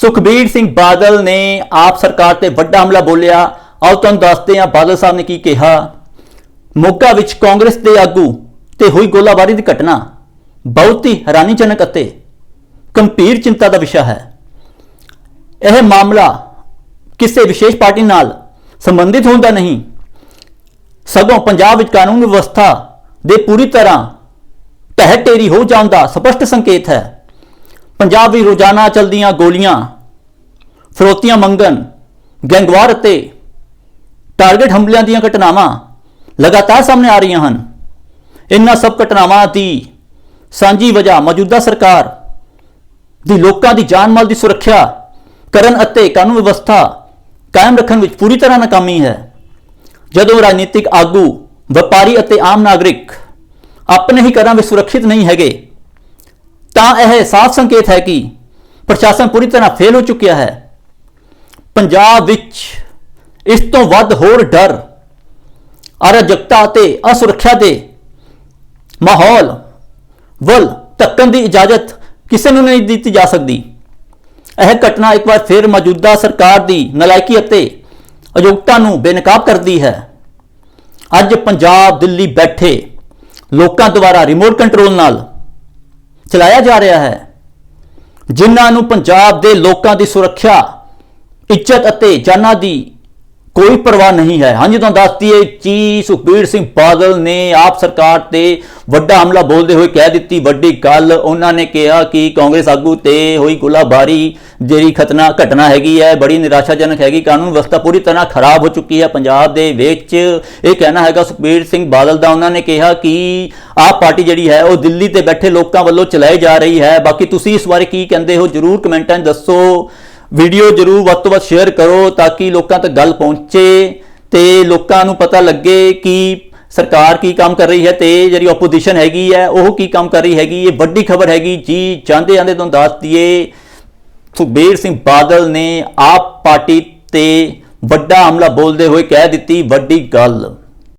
ਸੁਖਬੀਰ ਸਿੰਘ ਬਾਦਲ ਨੇ ਆਪ ਸਰਕਾਰ ਤੇ ਵੱਡਾ ਹਮਲਾ ਬੋਲਿਆ। ਆਓ ਤੁਹਾਨੂੰ ਦੱਸਦੇ ਹਾਂ ਬਾਦਲ ਸਾਹਿਬ ਨੇ ਕੀ ਕਿਹਾ। ਮੋਗਾ ਵਿੱਚ ਕਾਂਗਰਸ ਦੇ ਆਗੂ ਤੇ ਹੋਈ ਗੋਲਾਬਾਰੀ ਦੀ ਘਟਨਾ। ਬਹੁਤ ਹੀ ਹੈਰਾਨੀਜਨਕ ਅਤੇ ਗੰਭੀਰ ਚਿੰਤਾ ਦਾ ਵਿਸ਼ਾ ਹੈ। ਇਹ ਮਾਮਲਾ ਕਿਸੇ ਵਿਸ਼ੇਸ਼ ਪਾਰਟੀ ਨਾਲ ਸੰਬੰਧਿਤ ਹੁੰਦਾ ਨਹੀਂ। ਸਗੋਂ ਪੰਜਾਬ ਵਿੱਚ ਕਾਨੂੰਨ ਵਿਵਸਥਾ ਦੇ ਪੂਰੀ ਤਰ੍ਹਾਂ ਢਹਿ ਢੇਰੀ ਹੋ ਜਾਣ ਦਾ ਸਪਸ਼ਟ ਸੰਕੇਤ ਹੈ। ਪੰਜਾਬ ਵਿੱਚ ਰੋਜ਼ਾਨਾ ਚਲਦੀਆਂ ਗੋਲੀਆਂ, ਫਰੋਤੀਆਂ ਮੰਗਣ, ਗੈਂਗਵਾਰ ਅਤੇ ਟਾਰਗੇਟ ਹਮਲਿਆਂ ਦੀਆਂ ਘਟਨਾਵਾਂ ਲਗਾਤਾਰ ਸਾਹਮਣੇ ਆ ਰਹੀਆਂ ਹਨ। ਇਨ੍ਹਾਂ ਸਭ ਘਟਨਾਵਾਂ ਦੀ ਸਾਂਝੀ ਵਜ੍ਹਾ ਮੌਜੂਦਾ ਸਰਕਾਰ ਦੀ ਲੋਕਾਂ ਦੀ ਜਾਨ ਮਾਲ ਦੀ ਸੁਰੱਖਿਆ ਕਰਨ ਅਤੇ ਕਾਨੂੰਨ ਵਿਵਸਥਾ ਕਾਇਮ ਰੱਖਣ ਵਿੱਚ ਪੂਰੀ ਤਰ੍ਹਾਂ ਨਾਕਾਮੀ ਹੈ। ਜਦੋਂ ਰਾਜਨੀਤਿਕ ਆਗੂ, ਵਪਾਰੀ ਅਤੇ ਆਮ ਨਾਗਰਿਕ ਆਪਣੇ ਹੀ ਘਰਾਂ ਵਿੱਚ ਸੁਰੱਖਿਅਤ ਨਹੀਂ ਹੈਗੇ ਤਾਂ ਇਹ ਸਾਫ਼ ਸੰਕੇਤ ਹੈ ਕਿ ਪ੍ਰਸ਼ਾਸਨ ਪੂਰੀ ਤਰ੍ਹਾਂ ਫੇਲ ਹੋ ਚੁੱਕਿਆ ਹੈ। ਪੰਜਾਬ ਵਿੱਚ ਇਸ ਤੋਂ ਵੱਧ ਹੋਰ ਡਰ, ਅਰਾਜਕਤਾ ਅਤੇ ਅਸੁਰੱਖਿਆ ਦੇ ਮਾਹੌਲ ਵੱਲ ਧੱਕਣ ਦੀ ਇਜਾਜ਼ਤ ਕਿਸੇ ਨੂੰ ਨਹੀਂ ਦਿੱਤੀ ਜਾ ਸਕਦੀ। ਇਹ ਘਟਨਾ ਇੱਕ ਵਾਰ ਫਿਰ ਮੌਜੂਦਾ ਸਰਕਾਰ ਦੀ ਨਲਾਇਕੀ ਅਤੇ ਅਯੋਗਤਾ ਨੂੰ ਬੇਨਕਾਬ ਕਰਦੀ ਹੈ। ਅੱਜ ਪੰਜਾਬ, ਦਿੱਲੀ ਬੈਠੇ ਲੋਕਾਂ ਦੁਆਰਾ ਰਿਮੋਟ ਕੰਟਰੋਲ ਨਾਲ ਚਲਾਇਆ ਜਾ ਰਿਹਾ ਹੈ। ਜਿਨ੍ਹਾਂ ਨੂੰ ਪੰਜਾਬ ਦੇ ਲੋਕਾਂ ਦੀ ਸੁਰੱਖਿਆ, ਇੱਜ਼ਤ ਅਤੇ ਜਾਨਾਂ ਦੀ ਕੋਈ ਪਰਵਾਹ ਨਹੀਂ ਹੈ। ਹਾਂਜੀ, ਤੁਹਾਨੂੰ ਦੱਸ ਦਈਏ, ਜੀ, ਸੁਖਬੀਰ ਸਿੰਘ ਬਾਦਲ ਨੇ ਆਪ ਸਰਕਾਰ ਤੇ ਵੱਡਾ ਹਮਲਾ ਬੋਲਦੇ ਹੋਏ ਕਹਿ ਦਿੱਤੀ। ਵੱਡੀ ਗੱਲ, ਉਹਨਾਂ ਨੇ ਕਿਹਾ ਕਿ ਕਾਂਗਰਸ ਆਗੂ ਤੇ ਹੋਈ ਗੁਲਾਬਾਰੀ, ਜਿਹੜੀ ਖਤਨਾ, ਘਟਨਾ ਹੈਗੀ ਹੈ, ਬੜੀ ਨਿਰਾਸ਼ਾਜਨਕ ਹੈਗੀ। ਕਾਨੂੰਨ ਵਿਵਸਥਾ ਪੂਰੀ ਤਰ੍ਹਾਂ ਖਰਾਬ ਹੋ ਚੁੱਕੀ ਹੈ ਪੰਜਾਬ ਦੇ ਵਿੱਚ। ਇਹ ਕਹਿਣਾ ਹੈਗਾ ਸੁਖਬੀਰ ਸਿੰਘ ਬਾਦਲ ਦਾ। ਉਹਨਾਂ ਨੇ ਕਿਹਾ ਕਿ ਆਪ ਪਾਰਟੀ ਜਿਹੜੀ ਹੈ, ਉਹ ਦਿੱਲੀ ਤੇ ਬੈਠੇ ਲੋਕਾਂ ਵੱਲੋਂ ਚਲਾਈ ਜਾ ਰਹੀ ਹੈ। ਬਾਕੀ ਤੁਸੀਂ ਇਸ ਬਾਰੇ ਕੀ ਕਹਿੰਦੇ ਹੋ? ਜਰੂਰ ਕਮੈਂਟਾਂ 'ਚ ਦੱਸੋ। ਵੀਡੀਓ ਜਰੂਰ ਵੱਧ ਤੋਂ ਵੱਧ ਸ਼ੇਅਰ ਕਰੋ ਤਾਂ ਕਿ ਲੋਕਾਂ ਤੱਕ ਗੱਲ ਪਹੁੰਚੇ ਤੇ ਲੋਕਾਂ ਨੂੰ ਪਤਾ ਲੱਗੇ ਕਿ ਸਰਕਾਰ ਕੀ ਕੰਮ ਕਰ ਰਹੀ ਹੈ ਤੇ ਜਿਹੜੀ ਆਪੋਜੀਸ਼ਨ ਹੈਗੀ ਹੈ, ਉਹ ਕੀ ਕੰਮ ਕਰ ਰਹੀ ਹੈਗੀ, ਇਹ ਵੱਡੀ ਖਬਰ ਹੈਗੀ। ਜੀ ਜਾਂਦੇ ਜਾਂਦੇ ਤੁਹਾਨੂੰ ਦੱਸ ਦਈਏ, ਸੁਖਬੀਰ ਸਿੰਘ ਬਾਦਲ ਨੇ ਆਪ ਪਾਰਟੀ ਤੇ ਵੱਡਾ ਹਮਲਾ ਬੋਲਦੇ ਹੋਏ ਕਹਿ ਦਿੱਤੀ, ਵੱਡੀ ਗੱਲ।